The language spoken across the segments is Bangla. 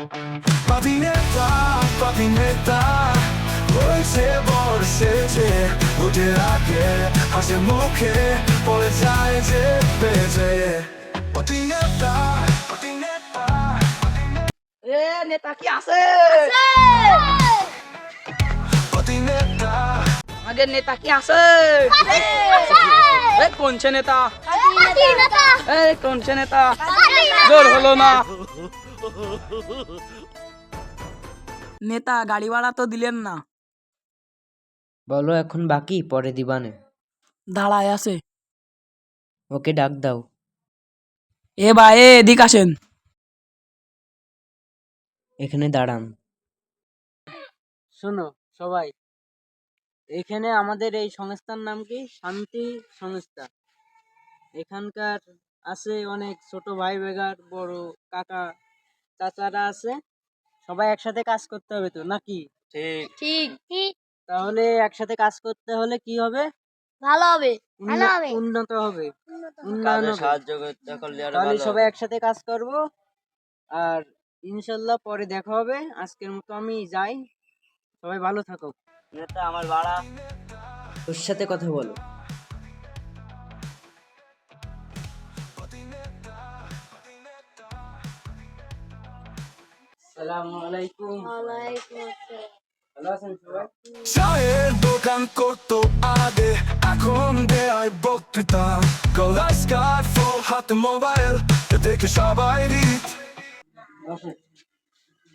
Patineta, patineta রয়েছে বর্ষেছে ওদের আগে হাসে মুখে বলে যায় যে বেজে পাতিনেতা পাতিনেতা এ নেতা কি আছে পাতিনেতা আমাদের নেতা কি আছে এ কোনছে নেতা এ কোনছে নেতা জোর হলো না। নেতা গাড়ি ভাড়া তো দিলেন না। বলো এখন বাকি পরে দিবানে। দাঁড়ায় আছে। ওকে ডাক দাও। এ বা এ এদিক আসেন। এখানে দাঁড়ান। শোনো সবাই। এখানে আমাদের এই সংস্থার নাম কি? শান্তি সংস্থা। এখানকার আছে অনেক ছোট ভাই বেগার বড় কাকা চাচারা আছে। সবাই একসাথে কাজ করতে হবে তো নাকি? ঠিক। ঠিক তাহলে একসাথে কাজ করতে হলে কি হবে? ভালো হবে ভালো হবে। উন্নত হবে। উন্নয়ন। তাহলে সবাই একসাথে কাজ করব। আর ইনশাল্লাহ পরে দেখা হবে। আজকের মতো আমি যাই। সবাই ভালো থাকো। নেতা আমার বাড়া। তোর সাথে কথা বলো। সালামু আলাইকুম। ওয়ালাইকুম আসসালাম। চায়ের দোকান করতো আগে এখন দেয় বক্তৃতা। গলায় স্কার্ট ফোন হাতে মোবাইল দেখে সবাই বসেন।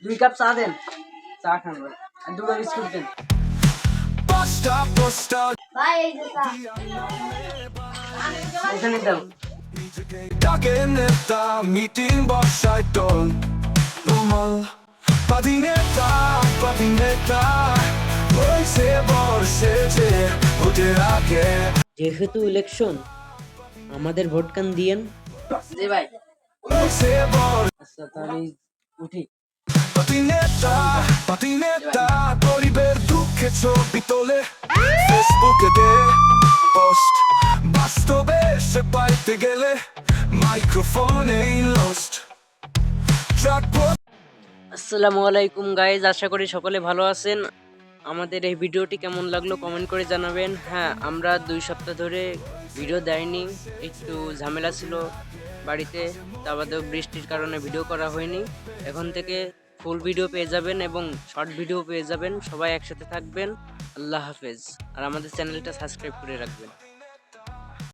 দুই কাপ চা দেন। চা খান আর দুটো বিস্কুট দেন। পাঁচটা চা। এখানে দাও ডাকে নেতা মিটিং বসায় দল। তোমাল পাদিনেতা পাদিনেতা হয়েছে বর্ষেছে ওদের আগে যেহেতু ইলেকশন আমাদের ভোট কান দিয়েন? জি ভাই। আচ্ছা তাহলে উঠি। পাতিনেতা পাতিনেতা গরিবের দুঃখে ছবি তোলে। ফেসবুকে দে পোস্ট বাস্তবে সে পাইতে গেলে মাইক্রোফোনে লস্ট ট্রাক আসসালামু আলাইকুম গাইজ আশা করি সকলে ভালো আছেন। আমাদের এই ভিডিওটি কেমন লাগল কমেন্ট করে জানাবেন। হ্যাঁ আমরা দুই সপ্তাহ ধরে ভিডিও দেয়নি, একটু ঝামেলা ছিল বাড়িতে, তা বাদেও বৃষ্টির কারণে ভিডিও করা হয়নি। এখন থেকে ফুল ভিডিও পেয়ে যাবেন এবং শর্ট ভিডিও পেয়ে যাবেন। সবাই একসাথে থাকবেন। আল্লাহ হাফেজ। আর আমাদের চ্যানেলটা সাবস্ক্রাইব করে রাখবেন।